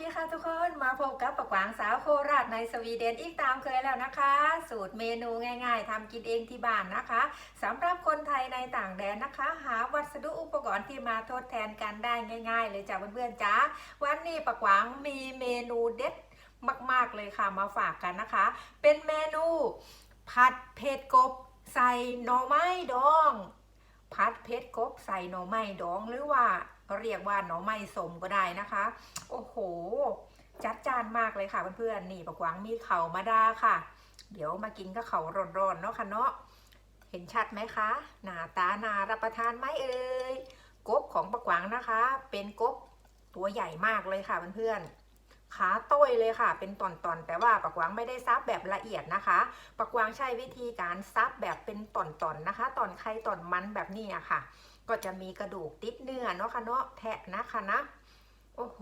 ดีค่ะทุกคนมาพบกับปะกวางสาวโคราชในสวีเดนอีกตามเคยแล้วนะคะ สูตรเมนูง่ายๆทำกินเองที่บ้านนะคะสำหรับคนไทยในต่างแดนนะคะ หาวัสดุอุปกรณ์ที่มาทดแทนกันได้ง่าย ๆ เลยจ้ะเพื่อนๆจ้าวันนี้ปะกวางมีเมนูเด็ดมากๆเลยค่ะมาฝากกันนะคะ เป็นเมนูผัดเผ็ดกบใส่หน่อไม้ดอง ผัดเผ็ดกบใส่หน่อไม้ดองหรือว่า เรียกว่าหน่อไม้สมก็ได้นะคะ โอ้โห จัดจานมากเลยค่ะเพื่อนๆนี่ปะกวางมีเข่ามาดาค่ะ เดี๋ยวมากินก็เข่าร้อนๆเนาะค่ะเนาะเห็นชัดไหมคะหน้าตานารับประทานไหมเอ่ยกบของปะกวางนะคะ เป็นกบตัวใหญ่มากเลยค่ะเพื่อนๆขาต้ยเลยค่ะ เป็นตอนๆแต่ว่าปักวางไม่ได้ซับแบบละเอียดนะคะปักวางใช้วิธีการซับแบบเป็นตอนๆนะคะ ตอนไข่ตอนมันแบบนี้อะค่ะ ก็จะมีกระดูกติดเนื้อเนาะค่ะเนาะแทะนะคะนะ โอ้โห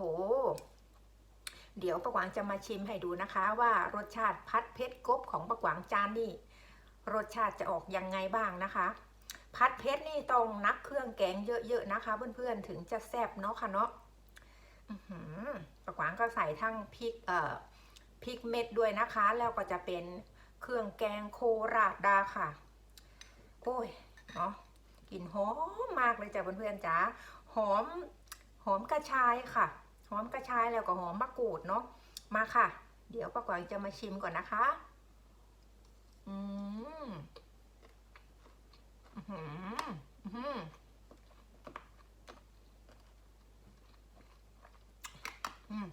เดี๋ยวปักวางจะมาชิมให้ดูนะคะ ว่ารสชาติพัดเพชรกบของปักวางจานนี่รสชาติจะออกยังไงบ้างนะคะ พัดเพชรนี่ต้องนักเครื่องแกงเยอะๆนะคะ เพื่อนๆถึงจะแซ่บเนาะค่ะเนาะปักหวางก็ใส่ทั้งพริกเอ่อพริกเม็ดด้วยนะคะ แล้วก็จะเป็นเครื่องแกงโคราชดาค่ะ โอ้ยเนาะ กลิ่นหอมมากเลยจ้ะเพื่อนๆจ๋าหอมหอมกระชายค่ะ หอมกระชายแล้วก็หอมมะกรูดเนาะมาค่ะ เดี๋ยวป้ากวางจะมาชิมก่อนนะคะอืมอื้อหืออื้อหืออืม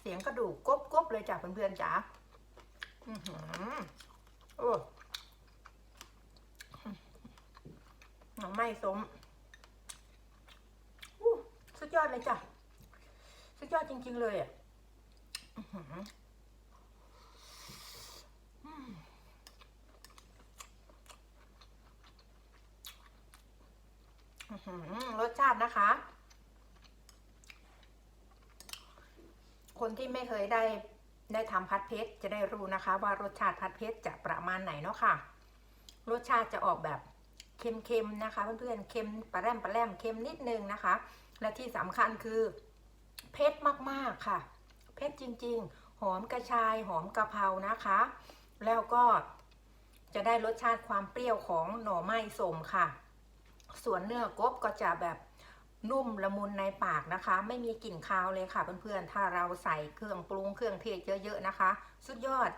เสียงกระดูกกบกบเลยจ้ะเพื่อนๆจ๋า อือหือโอ้หน่อไม้สมอู้สุดยอดเลยจ้ะ สุดยอดจริง ๆ เลยอะรสชาตินะคะ คนที่ไม่เคยได้ ได้ทำพัดเพชรจะได้รู้นะคะ ว่ารสชาติพัดเพชรจะประมาณไหนเนาะค่ะ รสชาติจะออกแบบเค็มๆนะคะ เพื่อนๆเค็มปลาแรมปลาแรมเค็มนิดนึงนะคะ และที่สำคัญคือเผ็ดมากๆค่ะเผ็ดจริงๆ หอมกระชายหอมกะเพรานะคะ แล้วก็จะได้รสชาติความเปรี้ยวของหน่อไม้สมค่ะ ส่วนเนื้อกบก็จะแบบ นุ่มละมุนในปากนะคะ ไม่มีกลิ่นคาวเลยค่ะเพื่อนๆ ถ้าเราใส่เครื่องปรุงเครื่องเทศเยอะๆนะคะ สุดยอด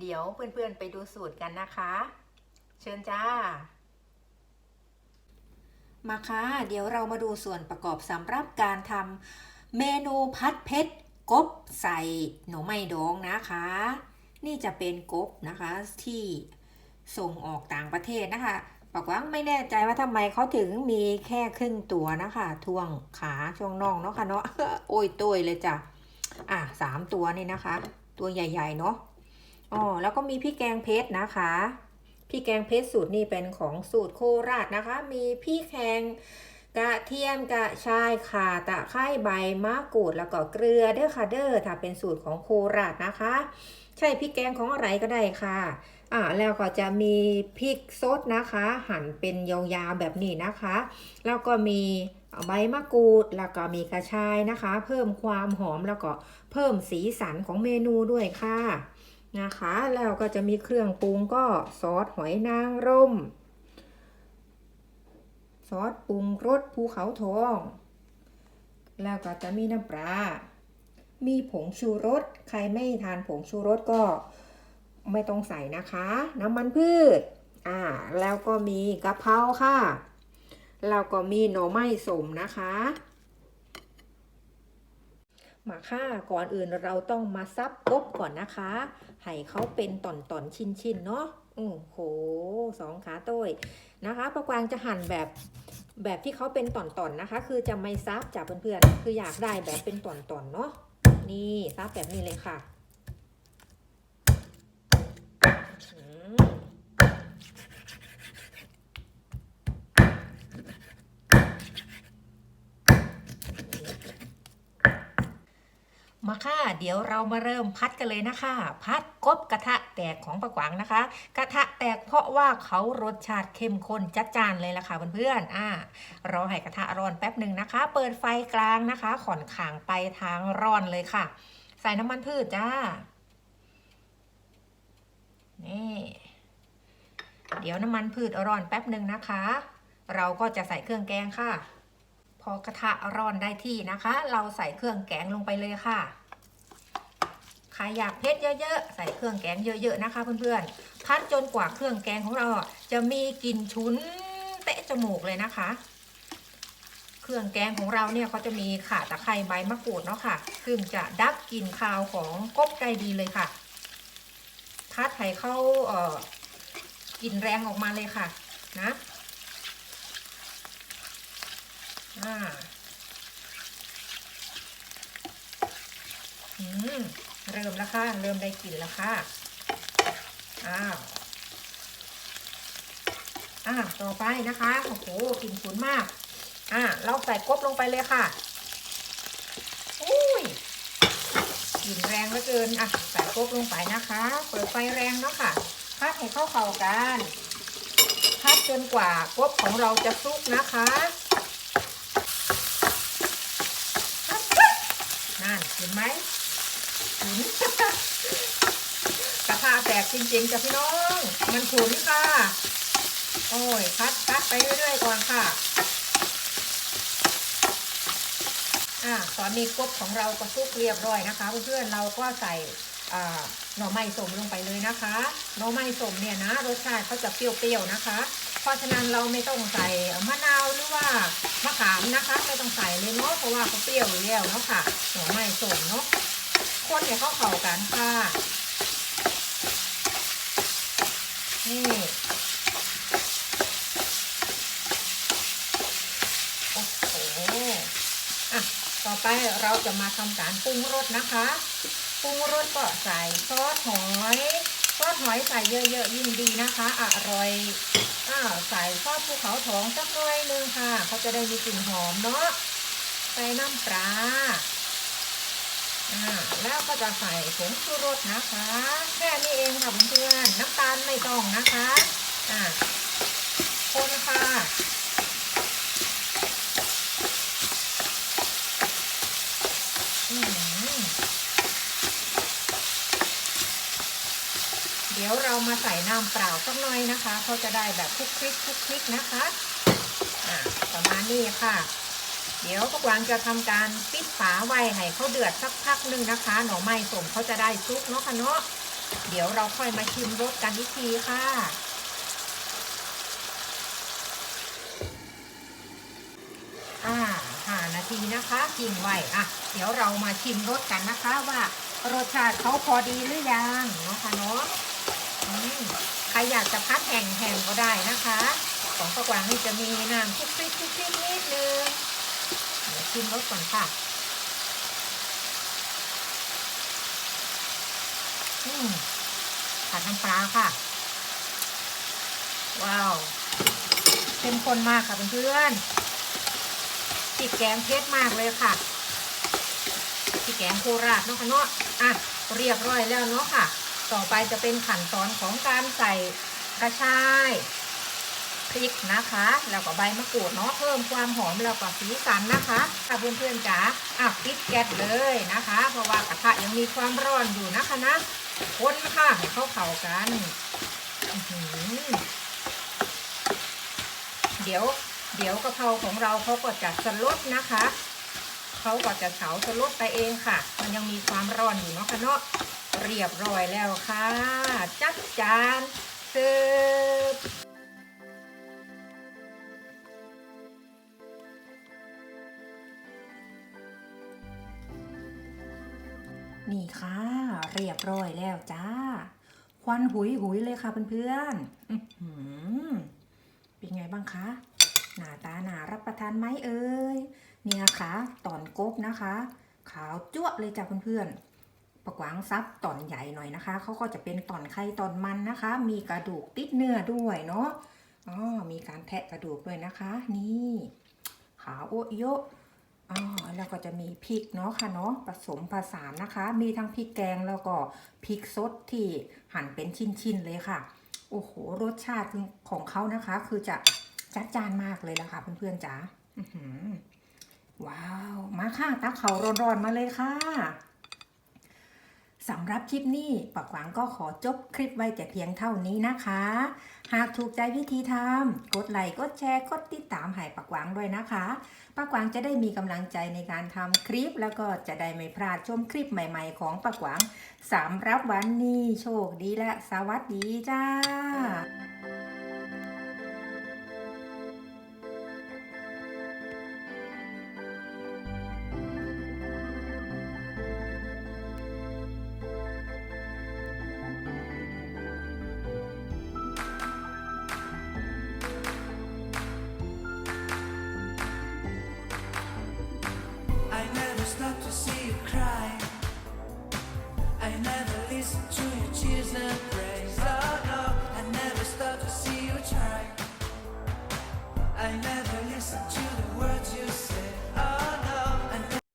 เดี๋ยวเพื่อนๆไปดูสูตรกันนะคะ เชิญจ้า มาค่ะ เดี๋ยวเรามาดูส่วนประกอบสำหรับการทำเมนูพัดเพชรกบใส่หน่อไม้ดองนะคะ นี่จะเป็นกบนะคะที่ส่งออกต่างประเทศนะคะ บอกว่าไม่แน่ใจว่าทำไมเขาถึงมีแค่ครึ่งตัวนะคะท่วงขาช่วงน่องเนาะค่ะเนาะโอ้ยตัวเลยจ้ะอะสามตัวนี่นะคะ ตัวใหญ่ๆเนาะอ๋อแล้วก็มีพี่แกงเพชรนะคะพี่แกงเพชรสูตรนี่เป็นของสูตรโคราชนะคะ มีพี่แกงกระเทียมกระชายข่าตะไคร้ใบมะกรูดแล้วก็เกลือเด้อค่ะเด้อถ้าเป็นสูตรของโคราชนะคะ ใช่พริกแกงของอะไรก็ได้ค่ะ อ่าแล้วก็จะมีพริกสดนะคะ หั่นเป็นยาวๆแบบนี้นะคะ แล้วก็มีใบมะกรูดแล้วก็มีกระชายนะคะ เพิ่มความหอมแล้วก็เพิ่มสีสันของเมนูด้วยค่ะนะคะแล้วก็จะมีเครื่องปรุงก็ซอสหอยนางรมซอสปรุงรสภูเขาทอง แล้วก็จะมีน้ำปลามีผงชูรส ใครไม่ทานผงชูรสก็ ไม่ต้องใส่นะคะ น้ำมันพืชอ่าแล้วก็มีกะเพราค่ะ แล้วก็มีหน่อไม้สมนะคะมาค่ะก่อนอื่นเราต้องมาซับกบก่อนนะคะ ให้เขาเป็นต่อนๆชิ้นๆเนาะโอ้โหสองขาโต้ยนะคะประกวางจะหั่นแบบแบบที่เขาเป็นต่อนๆนะคะ คือจะไม่ซับจากเพื่อนๆคืออยากได้แบบเป็นต่อนๆเนาะนี่ซับแบบนี้เลยค่ะ มาค่ะ เดี๋ยวเรามาเริ่มพัดกันเลยนะคะ พัดกบกระทะแตกของปะกวางนะคะ กระทะแตกเพราะว่าเขารสชาติเข้มข้นจัดจานเลยล่ะค่ะเพื่อนๆอ่ารอให้กระทะร้อนแป๊บหนึ่งนะคะ เปิดไฟกลางนะคะ ขอนขางไปทางร้อนเลยค่ะ ใส่น้ำมันพืชจ้า นี่ เดี๋ยวน้ำมันพืชร้อนแป๊บหนึ่งนะคะ เราก็จะใส่เครื่องแกงค่ะ พอกระทะร้อนได้ที่นะคะ เราใส่เครื่องแกงลงไปเลยค่ะใครอยากเผ็ดเยอะๆ ใส่เครื่องแกงเยอะๆนะคะเพื่อนๆ พัดจนกว่าเครื่องแกงของเราจะมีกลิ่นฉุนเตะจมูกเลยนะคะ เครื่องแกงของเราเนี่ยเขาจะมีข่าตะไคร้ใบมะกรูดเนาะค่ะ ซึ่งจะดับกลิ่นคาวของกบได้ดีเลยค่ะ พัดให้เข้าเอ่อกลิ่นแรงออกมาเลยค่ะ นะอ่าอืมเริ่มแล้วค่ะ เริ่มได้กลิ่นแล้วค่ะ อ้าวอ่าต่อไปนะคะ โอ้โหกลิ่นฉุนมาก อ่าเราใส่กบลงไปเลยค่ะ อุ้ยกลิ่นแรงเหลือเกิน อะ ใส่กบลงไปนะคะ เปิดไฟแรงเนาะค่ะ พัดให้เข้าเข้ากัน พัดจนกว่ากบของเราจะสุกนะคะนั่นเห็นไหมฉุนกระทะแตกจริงๆจ้ะพี่น้อง มันฉุนค่ะ โอ้ย พัดพัดไปเรื่อยๆก่อนค่ะอ่าตอนนี้กบของเราก็สุกเรียบร้อยนะคะ เพื่อนๆเราก็ใส่ หน่อไม้สมลงไปเลยนะคะหน่อไม้สมเนี่ยนะรสชาติเขาจะเปรี้ยวๆนะคะ เพราะฉะนั้นเราไม่ต้องใส่มะนาวหรือว่ามะขามนะคะไม่ต้องใส่เลยเนาะเพราะว่าเขาเปรี้ยวอยู่แล้วเนาะค่ะหน่อไม้สมเนาะคนให้เข้าเข้ากันค่ะนี่โอ้โหอะต่อไปเราจะมาทำการปรุงรสนะคะ ปรุงรสก็ใส่ซอสหอยซอสหอยใส่เยอะๆยิ่งดีนะคะ อร่อยอ้าวใส่ซอสภูเขาทองสักหน่อยนึงค่ะเขาจะได้มีกลิ่นหอมเนาะใส่น้ำปลาอ่าแล้วก็จะใส่ผงชูรสนะคะ แค่นี้เองค่ะเพื่อนๆน้ำตาลไม่ต้องนะคะอ่าคนค่ะ อืมเดี๋ยวเรามาใส่น้ำเปล่าสักหน่อยนะคะเขาจะได้แบบคลุกคลิกคลุกคลิกนะคะประมาณนี้ค่ะ เดี๋ยวพวกวางจะทำการปิดฝาไว้ให้เขาเดือดสักพักหนึ่งนะคะ หน่อไม้สมเขาจะได้ซุกเนาะค่ะเนาะเดี๋ยวเราค่อยมาชิมรสกันอีกทีค่ะอ่าห้านาทีนะคะกินไว้อะ เดี๋ยวเรามาชิมรสกันนะคะว่ารสชาติเขาพอดีหรือยังเนาะค่ะเนาะ ใครอยากจะพัดแห้งๆก็ได้นะคะ ของประกวางนี่จะมีน้ำคุกคิกคุกคิกนิดนึงเดี๋ยวชิมรสก่อนค่ะอืมผัดน้ำปลาค่ะ ว้าวเข้มข้นมากค่ะเพื่อนๆพริกแกงเผ็ดมากเลยค่ะพริกแกงโคราชเนาะค่ะเนาะอะเรียบร้อยแล้วเนาะค่ะ ต่อไปจะเป็นขั้นตอนของการใส่กระชายพริกนะคะ แล้วก็ใบมะกรูดเนาะเพิ่มความหอมแล้วก็สีสันนะคะค่ะเพื่อนๆจ๋าอะปิดแก๊สเลยนะคะ เพราะว่ากระทะยังมีความร้อนอยู่นะคะนะคนค่ะให้เข้าเข่ากันเดี๋ยว เดี๋ยวกะเพราของเราเขาก็จะสลดนะคะเขาก็จะเฉาสลดไปเองค่ะ มันยังมีความร้อนอยู่เนาะค่ะเนาะ เรียบร้อยแล้วค่ะ จัดจานเสิร์ฟนี่ค่ะ เรียบร้อยแล้วจ้า ควันหุยหุยเลยค่ะเพื่อนๆเป็นไงบ้างคะหน้าตาหนารับประทานไหมเอ่ยนี่นะคะ ตอนกบนะคะ ขาวจั่วเลยจ้ะเพื่อนๆ ปะกวางซับตอนใหญ่หน่อยนะคะเขาก็จะเป็นตอนไข่ตอนมันนะคะ มีกระดูกติดเนื้อด้วยเนาะอ๋อมีการแทะกระดูกด้วยนะคะ นี่ขาโอะโยะอ๋อแล้วก็จะมีพริกเนาะค่ะเนาะผสมผสานนะคะ มีทั้งพริกแกงแล้วก็พริกสดที่หั่นเป็นชิ้นๆเลยค่ะ โอ้โหรสชาติของเขานะคะ คือจะจัดจานมากเลยละค่ะเพื่อนๆจ๋าว้าว มาค่ะตักเขาร้อนๆมาเลยค่ะ สำหรับคลิปนี้ปักหวังก็ขอจบคลิปไว้แต่เพียงเท่านี้นะคะ หากถูกใจวิธีทำกดไลค์ กดแชร์ กดติดตามให้ปักหวังด้วยนะคะปักหวังจะได้มีกำลังใจในการทำคลิป แล้วก็จะได้ไม่พลาดชมคลิปใหม่ๆ ของปักหวังสำหรับวันนี้โชคดีและสวัสดีจ้า